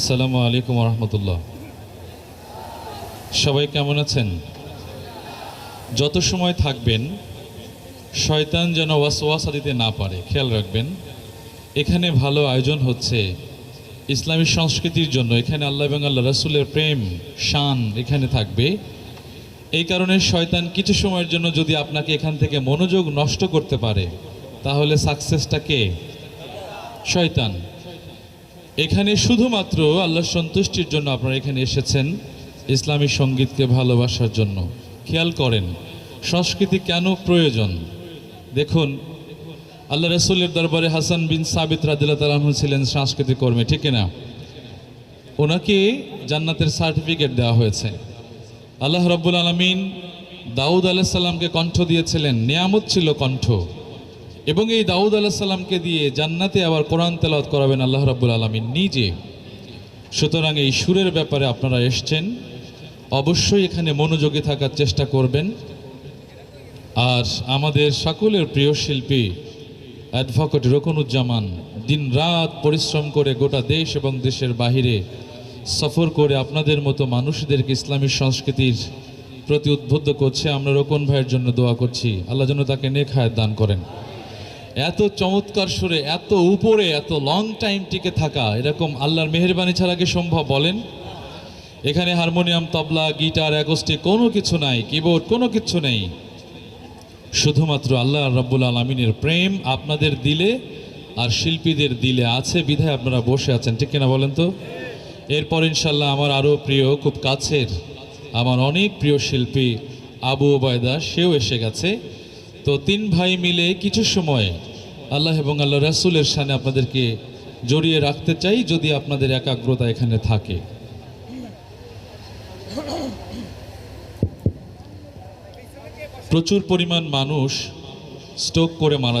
আসসালামু আলাইকুম রহমতুল্লাহ সবাই কেমন আছেন? যত সময় থাকবেন, শয়তান যেন ওয়াসওয়াসা দিতে না পারে, খেয়াল রাখবেন। এখানে ভালো আয়োজন হচ্ছে ইসলামী সংস্কৃতির জন্য। এখানে আল্লাহ এবং আল্লাহ রাসুলের প্রেম, শান এখানে থাকবে। এই কারণে শয়তান কিছু সময়ের জন্য যদি আপনাকে এখান থেকে মনোযোগ নষ্ট করতে পারে, তাহলে সাকসেসটা কে? শয়তান। এখানে শুধুমাত্র আল্লাহর সন্তুষ্টির জন্য আপনারা এখানে এসেছেন, ইসলামী সঙ্গীতকে ভালোবাসার জন্য। খেয়াল করেন, সংস্কৃতি কেন প্রয়োজন? দেখুন, আল্লাহ রসুলের দরবারে হাসান বিন সাবিত রাদিল্লা তালাহু ছিলেন সাংস্কৃতিক কর্মী, ঠিক না ওনাকে জান্নাতের সার্টিফিকেট দেওয়া হয়েছে। আল্লাহ রব্বুল আলমিন দাউদ আলাইসাল্লামকে কণ্ঠ দিয়েছিলেন, নিয়ামত ছিল কণ্ঠ। এবং এই দাউদ আলাহিসাল্লামকে দিয়ে জান্নাতে আবার কোরআন তেলাওয়াত করাবেন আল্লাহ রাব্বুল আলমিন নিজে। সুতরাং এই সুরের ব্যাপারে আপনারা এসছেন। অবশ্যই এখানে মনোযোগী থাকার চেষ্টা করবেন। আর আমাদের সকলের প্রিয় শিল্পী, অ্যাডভোকেট রকনুজ্জামান দিন রাত পরিশ্রম করে গোটা দেশ এবং দেশের বাহিরে সফর করে আপনাদের মতো মানুষদেরকে ইসলামী সংস্কৃতির প্রতি উদ্বুদ্ধ করছে, আমরা রকন ভাইয়ের জন্য দোয়া করছি। আল্লাহ যেন তাকে নেক হায়াত দান করেন। এত চমৎকার সুরে, এত উপরে, এত লং টাইম টিকে থাকা, এরকম আল্লাহর মেহরবানি ছাড়া কি সম্ভব বলেন? এখানে হারমোনিয়াম, তবলা, গিটার, অ্যাকোস্টিক কোনো কিছু নাই কিবোর্ড কোনো কিছু নেই। শুধুমাত্র আল্লাহ রাব্বুল আলমিনের প্রেম আপনাদের দিলে আর শিল্পীদের দিলে আছে, বিধায় আপনারা বসে আছেন, ঠিক কিনা বলেন তো? এরপর ইনশাল্লাহ আমার আরও প্রিয়, খুব কাছের, আমার অনেক প্রিয় শিল্পী আবু ওবায়দা, সেও এসে গেছে। তো তিন ভাই মিলে কিছু সময় আল্লাহ এবং আল্লাহ রাসুলের সামনে আপনাদেরকে জড়িয়ে রাখতে চাই যদি আপনাদের একাগ্রতা এখানে থাকে। প্রচুর পরিমাণ মানুষ স্টোক করে মারা